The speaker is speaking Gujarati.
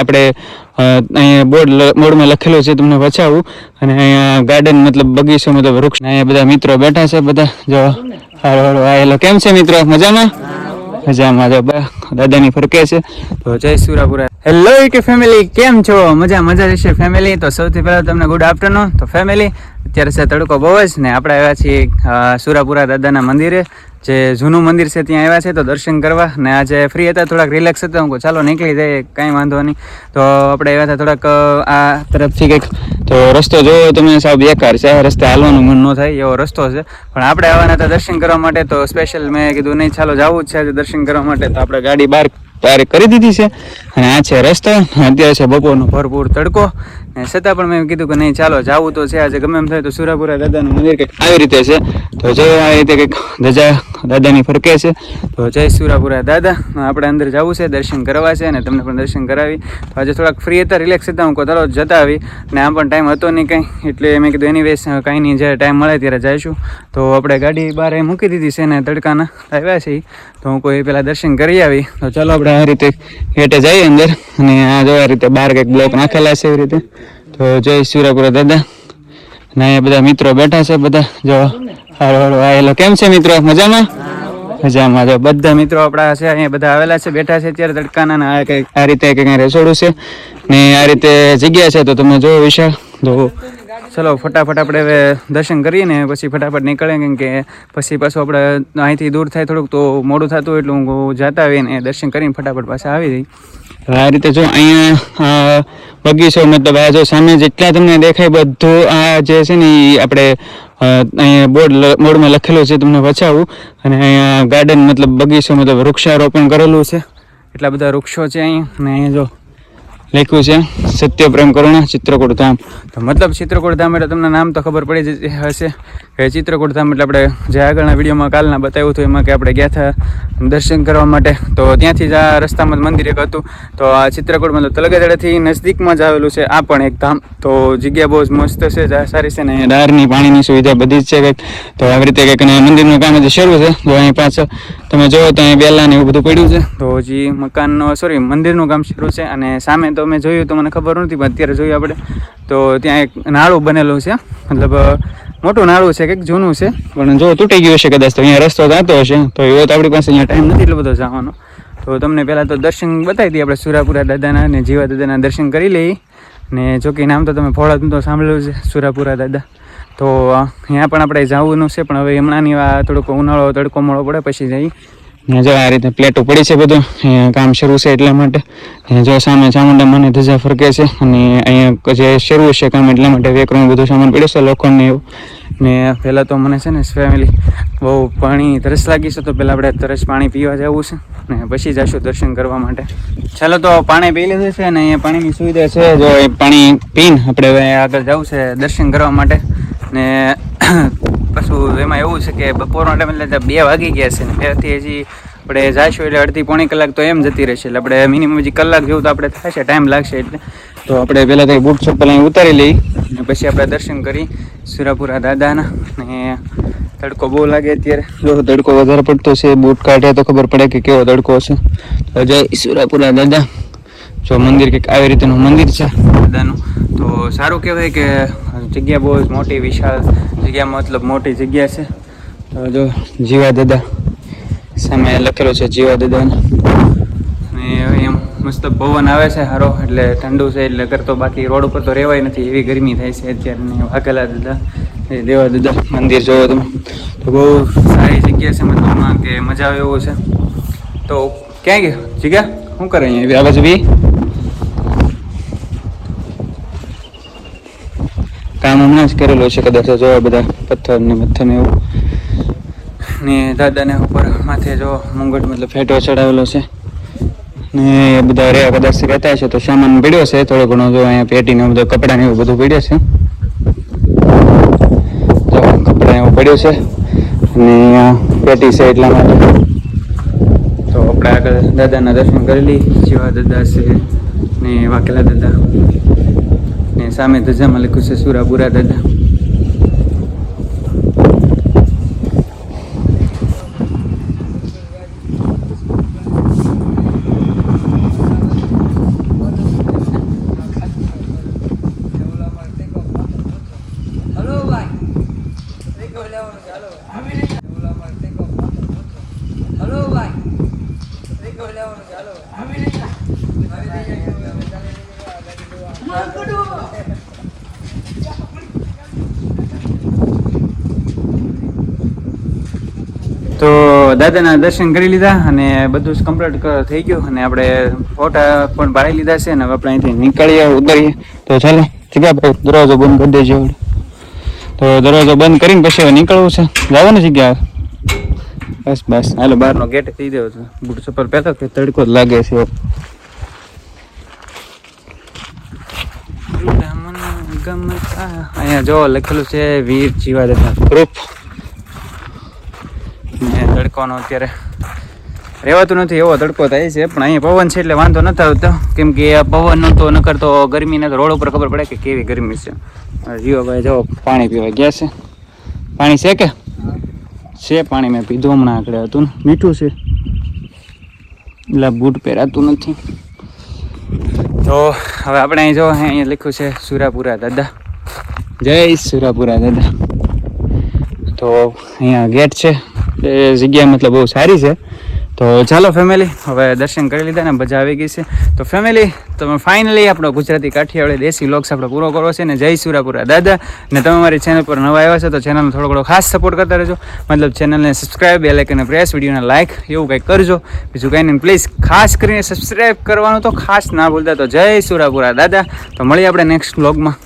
આપણે અહીંયા બોર્ડ બોર્ડમાં લખેલું છે, તમને બચાવું. અને અહીંયા ગાર્ડન મતલબ બગીચો મતલબ વૃક્ષ. અહીંયા બધા મિત્રો બેઠા છે, બધા. જો, હાલો હાલો આયેલો કેમ છે મિત્રો? મજામાં? મજામાં, જો દાદાની ફરકે છે. તો જય સુરાપુરા. હેલો કે ફેમિલી કેમ છો? મજા મજા રહેશે ફેમિલી તો સૌથી પહેલાં તમને ગુડ આફ્ટરનૂન તો ફેમિલી અત્યારે છે તડકો બહુ જ ને આપણે આવ્યા છીએ સુરાપુરા દાદાના મંદિરે. જે જૂનું મંદિર છે, ત્યાં આવ્યા છે, તો દર્શન કરવા. ને આજે ફ્રી હતા, થોડાક રિલેક્સ હતા. હું ચાલો નીકળી જાય કાંઈ વાંધો નહીં. તો આપણે આવ્યા હતા થોડાક આ તરફથી કંઈક. તો રસ્તો જોવો તમે, સાવ બેકાર છે. રસ્તે હાલવાનું મન ન થાય, એવો રસ્તો છે. પણ આપણે આવવાના હતા દર્શન કરવા માટે, તો સ્પેશિયલ મેં કીધું, નહીં, ચાલો જવું જ છે આજે દર્શન કરવા માટે. તો આપણે ગાડી બહાર પાર્ક કરી દીધી છે. અને આ છે રસ્તો. અત્યારે છે બપોરનો ભરપૂર તડકો. છતાં પણ મેં કીધું કે નહીં, ચાલો, જવું તો છે આજે. ગમે એમ થાય તો સુરાપુરા દાદાનું મંદિર કંઈક આવી રીતે છે. તો જય આ રીતે કંઈક ધજા દાદાની ફરકે છે. તો જય સુરાપુરા દાદા. આપણે અંદર જવું છે, દર્શન કરવા છે અને તમને પણ દર્શન કરાવી. તો આજે થોડાક ફ્રી હતા રિલેક્સ હતા. હું ચાલો જતા આવી અને આમ પણ ટાઈમ હતો નહીં કંઈ. એટલે મેં કીધું એની વેસ કાંઈ નહીં, જ્યારે ટાઈમ મળે ત્યારે જઈશું. તો આપણે ગાડી બહાર એ મૂકી દીધી છે ને તડકાના. આવ્યા છે તો હું કોઈ પહેલાં દર્શન કરી આવી. તો ચાલો આપણે આ રીતે હેઠે જઈએ અંદર. અને આ જો રીતે બહાર કંઈક બ્લોક નાખેલા છે એવી રીતે. તો જય સુરાપુરા દાદા. અને અહીંયા બધા મિત્રો બેઠા છે બધા. જો હાલો હાલો આવેલો કેમ છે મિત્રો? મજામાં? મજામાં. જો બધા મિત્રો આપણા છે, અહીંયા બધા આવેલા છે, બેઠા છે, અત્યારે તડકાના આ કંઈક, આ રીતે કંઈક રસોડું છે. ને આ રીતે જગ્યા છે, તો તમે જો વિશાળ. તો ચલો, ફટાફટ આપણે હવે દર્શન કરીએ ને પછી ફટાફટ નીકળે, કેમ કે પછી પાછું આપણે અહીંથી દૂર થાય થોડુંક તો મોડું થતું એટલે હું જતા આવીએ ને દર્શન કરીને ફટાફટ પાછા આવી જઈ આ રીતે જો અહીંયા બગીચો, મતલબ આ જો સામે જેટલા તમને દેખાય, બધું આ જે છે ને એ આપણે અહીંયા બોર્ડ બોર્ડમાં લખેલું છે, તમને બચાવું. અને અહીંયા ગાર્ડન મતલબ બગીચો, મતલબ વૃક્ષારોપણ કરેલું છે. એટલા બધા વૃક્ષો છે અહીંયા અને અહીંયા જો લખ્યું છે સત્ય પ્રેમ કરુણા, ચિત્રકૂટ ધામ. તો મતલબ ચિત્રકૂટ ધામ એટલે તમને નામ તો ખબર પડી જ હશે કે ચિત્રકૂટ ધામ એટલે આપણે જે આગળના વિડીયોમાં કાલના બતાવ્યું હતું એમાં કે આપણે ગયા હતા દર્શન કરવા માટે. તો ત્યાંથી જ આ રસ્તામાં જ મંદિર એક હતું. તો આ ચિત્રકૂટ મતલબ તલગેદડાથી નજદીકમાં જ આવેલું છે આ પણ એક ધામ. તો જગ્યા બહુ જ મસ્ત છે સારી છે ને ડારની પાણીની સુવિધા બધી જ છે કંઈક. તો આવી રીતે કંઈક મંદિરનું કામ હજી શરૂ છે તો અહીં પાછળ તમે જોવો તો અહીં બેલા ને એવું બધું પડ્યું છે. તો હજી મકાનનો સોરી મંદિરનું કામ શરૂ છે અને સામે તો મેં જોયું તો મને ખબર નથી પણ અત્યારે જોયું આપણે. તો ત્યાં એક નાળું બનેલું છે. મતલબ મોટું નાળું છે કંઈક જૂનું છે. પણ જો તૂટી ગયું હશે કદાચ તો, અહીંયા રસ્તો જાતો હશે. તો એવો તો આપણી પાસે અહીંયા ટાઈમ નથી એટલો બધો જવાનો. તો તમને પહેલાં તો દર્શન બતાવી દઈએ આપણે સુરાપુરા દાદાના અને જીવા દાદાના દર્શન કરી લઈએ. ને જો કે નામ તો તમે ફોળા તો સાંભળ્યું છે, સુરાપુરા દાદા. તો અહીંયા પણ આપણે જવાનું છે, પણ હવે હમણાંની આ થોડોક ઉનાળો, તડકો મોળો પડે, પછી જઈ જો આ રીતે પ્લેટો પડી છે બધું, અહીંયા કામ શરૂ છે એટલા માટે. જો સામે ચામુંડા મને ધજા ફરકે છે અને અહીંયા જે શરૂ છે કામ એટલા માટે વેકરું બધું સામાન પડ્યો છે લોખંડને એવું. ને પહેલાં તો મને છે ને ફેમિલી બહુ પાણી તરસ લાગી છે, તો પહેલાં આપણે તરસ પાણી પીવા જવું છે ને પછી જઈશું દર્શન કરવા માટે. ચાલો તો પાણી પી લીધું છે અને અહીંયા પાણીની સુવિધા છે. જો એ પાણી પીને આપણે આગળ જવું છે દર્શન કરવા માટે. ને કે બપોરનો ટાઈમ એટલે બે વાગી ગયા છે ને ત્યાંથી હજી આપણે જઈશું એટલે અડધી પોણી કલાક તો એમ જતી રહેશે. એટલે આપણે મિનિમમ હજી કલાક જેવું તો આપણે થશે ટાઈમ લાગશે એટલે. તો આપણે પહેલાં તો બૂટ ચપ્પલ અહીં ઉતારી લઈ અને પછી આપણે દર્શન કરી સુરાપુરા દાદાના. ને તડકો બહુ લાગે અત્યારે. જો તડકો વધારે પડતો છે બૂટ કાઢે તો ખબર પડે કે કેવો તડકો છે તો જય સુરાપુરા દાદા. જો મંદિર કંઈક આવી રીતનું મંદિર છે દાદાનું. તો સારું કહેવાય કે જગ્યા બહુ જ મોટી, વિશાળ જગ્યા, મતલબ મોટી જગ્યા છે. જો જીવા દાદા સામે લખેલું છે જીવા દાદાનું. અને એમ મસ્ત પવન આવે છે સારો એટલે ઠંડુ છે, એટલે કરતો બાકી રોડ ઉપર તો રહેવાય નથી, એવી ગરમી થાય છે અત્યારે. વાઘેલા દાદા, એ દેવા દાદા, મંદિર જોવો તમે. તો બહુ સારી જગ્યા છે મતલબમાં કે મજા આવે એવું છે. તો ક્યાં ગયો? જીગા, શું કરે અહીંયા? આ બાજુ બી કામ હમણાં જ કરેલું છે, કદાચ જોવા બધા પથ્થર ને પથ્થર ને એવું. ને દાદાને ઉપર માથે જો મુંગટ મતલબ ફેટો ચડાવેલો છે. ને એ બધા રહ્યા કદાચ રહેતા છે તો સામાન પડ્યો છે, થોડો ઘણો જો અહીંયા પેટી ને બધું કપડાં ને એવું બધું પડ્યો છે. કપડાં એવું પડ્યું છે અને પેટી છે એટલા માટે. તો આપણે આગળ દાદાના દર્શન કરી લઈ જીવા દાદા છે ને વાકેલા દાદા. ને સામે ધજામાં લખ્યું છે, સુરાપુરા દાદા. તો દાદાના દર્શન કરી લીધા અને બધું જ કમ્પ્લીટ થઈ ગયું અને આપણે ફોટા પણ ભાડી લીધા છે અને આપણે અહીંથી નીકળીએ, ઉતરીએ તો ચાલો ઠીક દરવાજો બંધ કરી દેજો. તો દરવાજો બંધ કરીને પછી નીકળવું છે. જવાની જગ્યા બસ બસ. હાલો, બહારનો ગેટ કહી દેવો છે. બૂટ ચપ્પલ પહેલો કે તડકો જ લાગે છે અહીંયા જો લખેલું છે, વીર જીવાદત્ત ગ્રુપ ને તડકોનો અત્યારે રહેવાતું નથી, એવો તડકો થાય છે, પણ અહીંયા પવન છે એટલે વાંધો નથી આવતો. કેમ કે પવન તો ન કરતો ગરમીને તો રોડ ઉપર ખબર પડે કે કેવી ગરમી છે. જીવાભાઈ જો પાણી પીવા ગયા છે. પાણી છે કે? છે, પાણી મેં પીધું હમણાં આગળ હતું મીઠું છે. એટલે બૂટ પહેરાતું નથી. તો હવે આપણે અહીં જો, અહીંયા લખ્યું છે, સુરાપુરા દાદા. જય સુરાપુરા દાદા. તો અહીંયા ગેટ છે. એ જગ્યા મતલબ બહુ સારી છે. તો ચાલો ફેમિલી હવે દર્શન કરી લીધા ને મજા આવી ગઈ છે. તો ફેમિલી તમે ફાઇનલી આપણો ગુજરાતી કાઠિયાવાડી દેશી લોક્સ આપણે પૂરો કરવો છે ને જય સુરાપુરા દાદા. ને તમે મારી ચેનલ પર નવા આવ્યા છો તો ચેનલનો થોડો ઘણો ખાસ સપોર્ટ કરતા રહેજો. મતલબ ચેનલને સબસ્ક્રાઈબ બે લાઇકને પ્રેસ વિડીયોને લાઇક એવું કંઈક કરજો. બીજું કંઈ નહીં પ્લીઝ ખાસ કરીને સબસ્ક્રાઈબ કરવાનું તો ખાસ ના ભૂલતા. તો જય સુરાપુરા દાદા. તો મળીએ આપણે નેક્સ્ટ વ્લોગમાં